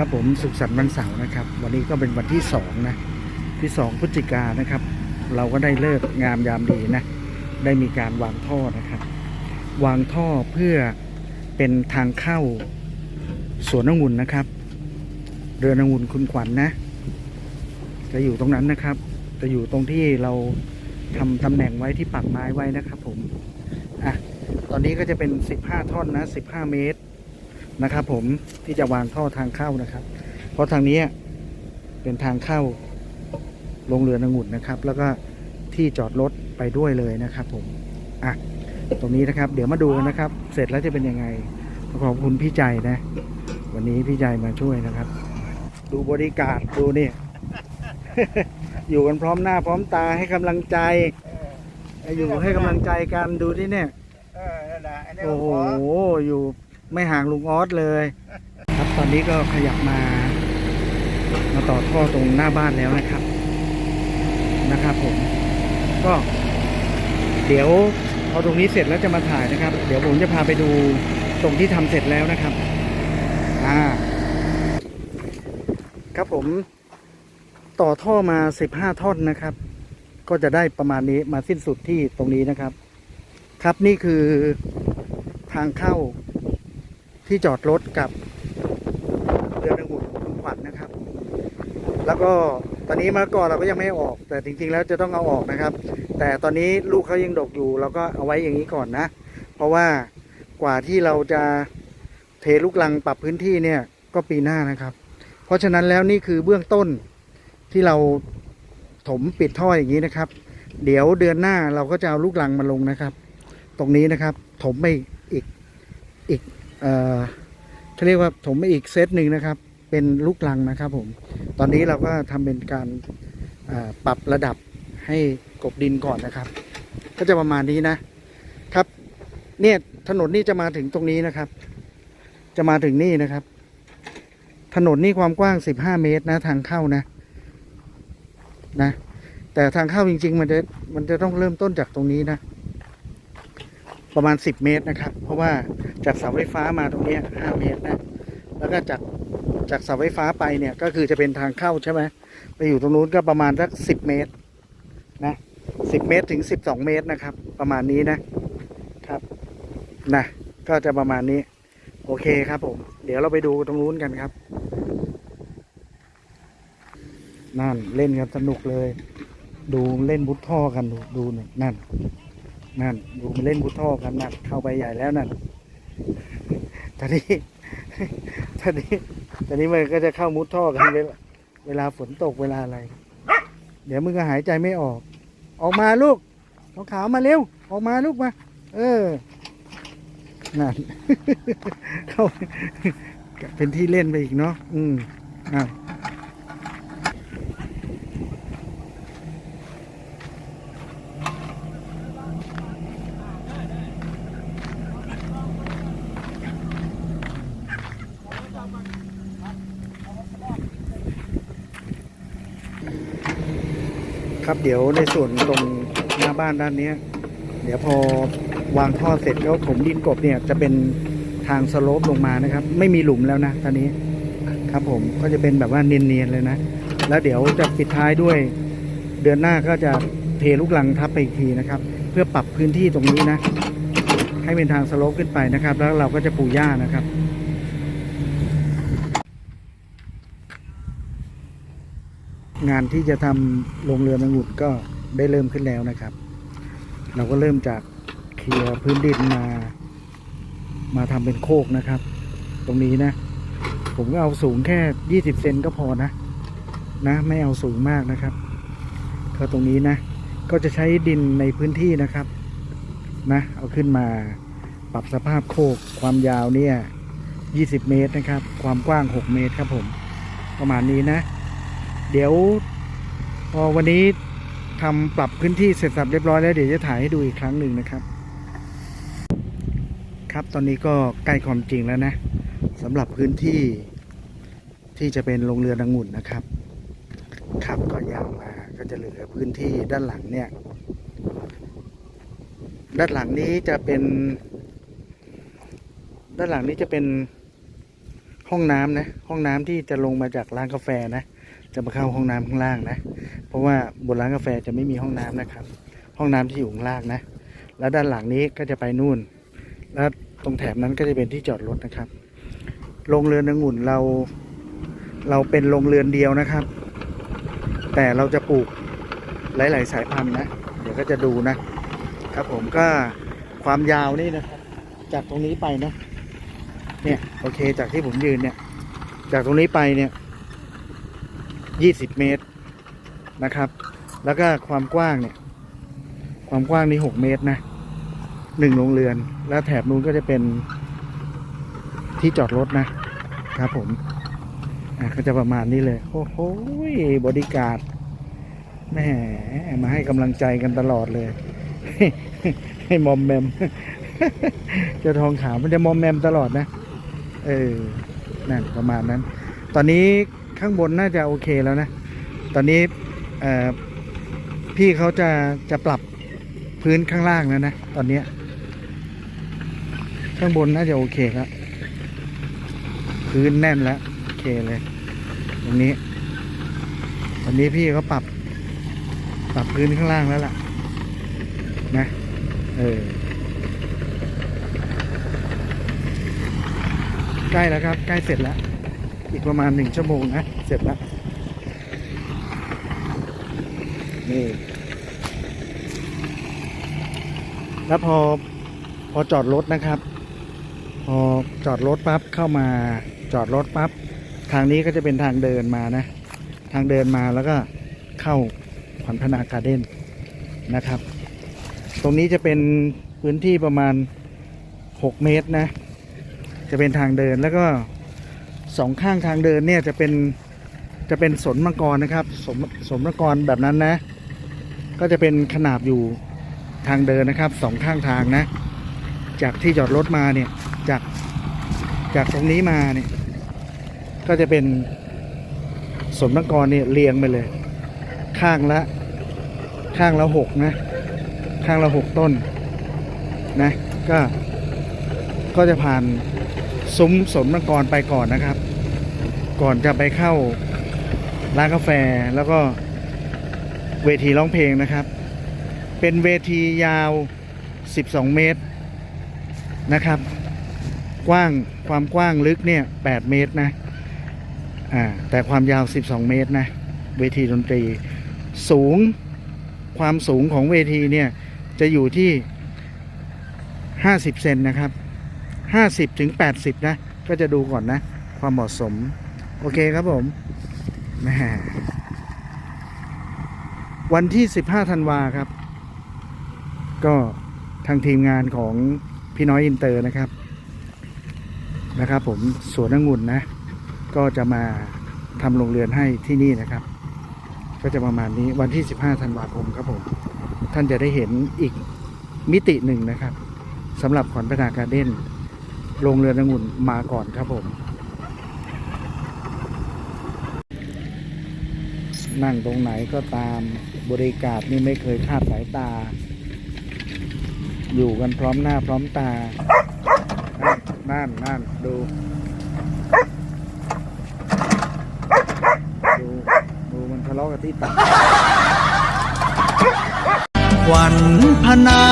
ครับผมสุขสันต์วันเสาร์นะครับ วันนี้ก็เป็นวันที่สองนะที่สองพฤศจิกานะครับ เราก็ได้เลิกงามยามดีนะ ได้มีการวางท่อนะครับ วางท่อเพื่อเป็นทางเข้าสวนองุ่นนะครับ เรือนองุ่นคุณขวัญนนะ จะอยู่ตรงนั้นนะครับ จะอยู่ตรงที่เราทำตำแหน่งไว้ที่ปักไม้ไว้นะครับ ผมอะตอนนี้ก็จะเป็น 15 ท่อนนะ 15 เมตร นะครับ ผมที่จะวางท่อทางเข้านะครับ เพราะทางนี้เป็นทางเข้าลงเรือนองุ่นนะครับ แล้วก็ที่จอดรถไปด้วยเลยนะครับ ผมอะตรงนี้นะครับ เดี๋ยวมาดูกันนะครับ เสร็จแล้วจะเป็นยังไงขอบคุณพี่ใจนะ วันนี้พี่ใจมาช่วยนะครับ ดูบริการดดูนี่ อยู่กันพร้อมหน้าพร้อมตาให้กำลังใจอยู่ให้กำลังใจกันดูที่เนี่ยเออนั่นแหละอันนี้โอ้โหขออยู่ ไม่ห่างลุงออสเลย ครับตอนนี้ก็ขยับมา มาต่อท่อตรงหน้าบ้านแล้วนะครับ นะครับผม ก็ เดี๋ยวพอตรงนี้เสร็จแล้วจะมาถ่ายนะครับ เดี๋ยวผมจะพาไปดูตรงที่ทำเสร็จแล้วนะครับ อ่า ครับผม ต่อท่อมา15ท่อนนะครับ ก็จะได้ประมาณนี้มาสิ้นสุดที่ตรงนี้นะครับ ครับนี่คือทางเข้า ที่จอดรถกับเรือดงุ่นคุณขวัญนะครับ แล้วก็ตอนนี้มะละกอเราก็ยังไม่ออก แต่จริงๆแล้วจะต้องเอาออกนะครับ แต่ตอนนี้ลูกเขายังดกอยู่เราก็เอาไว้อย่างนี้ก่อนนะ เพราะว่ากว่าที่เราจะเทลูกลังปรับพื้นที่เนี่ยก็ปีหน้านะครับ เพราะฉะนั้นแล้วนี่คือเบื้องต้นที่เราถมปิดท่ออย่างนี้นะครับ เดี๋ยวเดือนหน้าเราก็จะเอาลูกลังมาลงนะครับ ตรงนี้นะครับ ถมไปอีกอีก เอ่อเขาเรียกว่าถมอีกเซตหนึ่งนะครับ เป็นลูกลังนะครับผม ตอนนี้เราก็ทำเป็นการปรับระดับให้กบดินก่อนนะครับ ก็จะประมาณนี้นะครับ เนี่ยถนนนี่จะมาถึงตรงนี้นะครับ จะมาถึงนี่นะครับ ถนนนี่ความกว้าง15เมตรนะ ทางเข้านะ นะ แต่ทางเข้าจริง ๆ มันจะมันจะต้องเริ่มต้นจากตรงนี้นะ ประมาณ 10 เมตรนะครับ เพราะว่าจากเสาไฟฟ้ามาตรงนี้5เมตรนะแล้วก็จากจากเสาไฟฟ้าไปเนี่ยก็คือจะเป็นทางเข้าใช่ไหมไปอยู่ตรงนู้นก็ประมาณสัก10เมตรนะ10เมตรถึง12เมตรนะครับ ประมาณนี้นะครับนะก็จะประมาณนี้ โอเคครับผม เดี๋ยวเราไปดูตรงนู้นกันครับ นั่นเล่นกันสนุกเลย ดูเล่นบุตท่อกันดูดูหน่อยนั่น นั่นดูมันเล่นบุท่อกันนั่นเข้าไปใหญ่แล้วนั่นตอนนี้ตอนนี้ตอนนี้มันก็จะเข้ามุดท่อกันเวลาเวลาฝนตกเวลาอะไร เดี๋ยวมึงก็หายใจไม่ออก ออกมาลูกเอาขาวมาเร็ว ออกมาลูกมา เออนั่นเข้าเป็นที่เล่นไปอีกเนาะอืมอ่า ครับ เดี๋ยวในส่วนตรงหน้าบ้านด้านนี้เดี๋ยวพอวางท่อเสร็จแล้วถมดินกบเนี่ยจะเป็นทางสโลปลงมานะครับ ไม่มีหลุมแล้วนะตอนนี้ครับผมก็จะเป็นแบบว่าเนียนๆเลยนะ แล้วเดี๋ยวจะปิดท้ายด้วย เดือนหน้าก็จะเทลูกลังทับไปอีกทีนะครับ เพื่อปรับพื้นที่ตรงนี้นะ ให้เป็นทางสโลปขึ้นไปนะครับ แล้วเราก็จะปูหญ้านะครับ งานที่จะทำโรงเรือนองุ่นก็ได้เริ่มขึ้นแล้วนะครับ เราก็เริ่มจากเคลียร์พื้นดินมา มาทำเป็นโคกนะครับ ตรงนี้นะ ผมก็เอาสูงแค่ยี่สิบเซนก็พอนะ นะ ไม่เอาสูงมากนะครับก็ตรงนี้นะ ก็จะใช้ดินในพื้นที่นะครับ นะ เอาขึ้นมาปรับสภาพโคกความยาวเนี่ยยี่สิบเมตรนะครับ ความกว้างหกเมตรครับผม ประมาณนี้นะ เดี๋ยวพอวันนี้ทำปรับพื้นที่เสร็จสับเรียบร้อยแล้วเดี๋ยวจะถ่ายให้ดูอีกครั้งหนึ่งนะครับ ครับตอนนี้ก็ใกล้ความจริงแล้วนะสำหรับพื้นที่ที่จะเป็นโรงเรือนองุ่นนะครับ ครับก็ยาวมาก็จะเหลือพื้นที่ด้านหลังเนี่ย ด้านหลังนี้จะเป็น ด้านหลังนี้จะเป็นห้องน้ำนะ ห้องน้ำที่จะลงมาจากร้านกาแฟนะ จะมาเข้าห้องน้ำข้างล่างนะ เพราะว่าบนร้านกาแฟจะไม่มีห้องน้ำนะครับ ห้องน้ำที่อยู่ข้างล่างนะ แล้วด้านหลังนี้ก็จะไปนู่น แล้วตรงแถบนั้นก็จะเป็นที่จอดรถนะครับโรงเรือนองุ่นเรา เราเป็นโรงเรือนเดียวนะครับ แต่เราจะปลูกหลาย ๆ สายพันธุ์นะ เดี๋ยวก็จะดูนะครับผมก็ความยาวนี่นะครับ จากตรงนี้ไปนะ เนี่ยโอเคจากที่ผมยืนเนี่ย จากตรงนี้ไปเนี่ย ยี่สิบเมตรนะครับ แล้วก็ความกว้างเนี่ย ความกว้างนี่หกเมตรนะหนึ่งโรงเรือน แล้วแถบนู้นก็จะเป็นที่จอดรถนะครับผมอะก็จะประมาณนี้เลย โอ้โหบอดี้การ์ดแหมมาให้กำลังใจกันตลอดเลย ให้มอมแมมเจ้าทองขาวมันจะมอมแมมตลอดนะ เออนั่นประมาณนั้น ตอนนี้ ข้างบนน่าจะโอเคแล้วนะ ตอนนี้พี่เขาจะจะปรับพื้นข้างล่างแล้วนะ ตอนนี้ ข้างบนน่าจะโอเคครับพื้นแน่นแล้วโอเคเลย ตรงนี้ ตอนนี้พี่เขาปรับ ปรับพื้นข้างล่างแล้วล่ะ นะ เออใกล้แล้วครับ ใกล้เสร็จแล้ว อีกประมาณหนึ่งชั่วโมงนะ เสร็จแล้วนี่แล้วพอพอจอดรถนะครับ พอจอดรถปั๊บเข้ามาจอดรถปั๊บทางนี้ก็จะเป็นทางเดินมานะ ทางเดินมาแล้วก็เข้าขวัญพนาการ์เด้นนะครับ ตรงนี้จะเป็นพื้นที่ประมาณ 6 เมตรนะ จะเป็นทางเดินแล้วก็ สองข้างทางเดินเนี่ยจะเป็นจะเป็นสนมังกรนะครับ สมสนมังกรแบบนั้นนะ ก็จะเป็นขนาบอยู่ทางเดินนะครับสองข้างทางนะ จากที่จอดรถมาเนี่ยจากจากตรงนี้มาเนี่ยก็จะเป็นสมมังกรเนี่ยเรียงไปเลย ข้างละข้างละหกนะข้างละหกต้นนะก็ก็จะผ่าน ซุ้มสนมังกรไปก่อนนะครับ ก่อนจะไปเข้าร้านกาแฟแล้วก็เวทีร้องเพลงนะครับ เป็นเวทียาว 12 เมตรนะครับ กว้างความกว้างลึกเนี่ย 8 เมตรนะอ่าแต่ความยาว 12 เมตรนะ เวทีดนตรี สูงความสูงของเวทีเนี่ย จะอยู่ที่ 50 เซนนะครับ 50ถึง80 นะ ก็จะดูก่อนนะ ความเหมาะสม โอเคครับผมแหมวันที่ 15 ธันวาครับ ก็ทางทีมงานของพี่น้อยอินเตอร์นะครับ นะครับ ผมสวนองุ่นนะ ก็จะมาทำโรงเรือนให้ที่นี่นะครับ ก็จะประมาณนี้วันที่ 15 ธันวาคมครับผม ท่านจะได้เห็นอีกมิติหนึ่งนะครับสำหรับขวัญพนาการเด้น โรงเรือนองุ่นมาก่อนครับผม นั่งตรงไหนก็ตามบริการนี่ไม่เคยคาดสายตา อยู่กันพร้อมหน้าพร้อมตา นั่นนั่นดูดูดูมันทะเลาะกับที่ตักขวัญพนา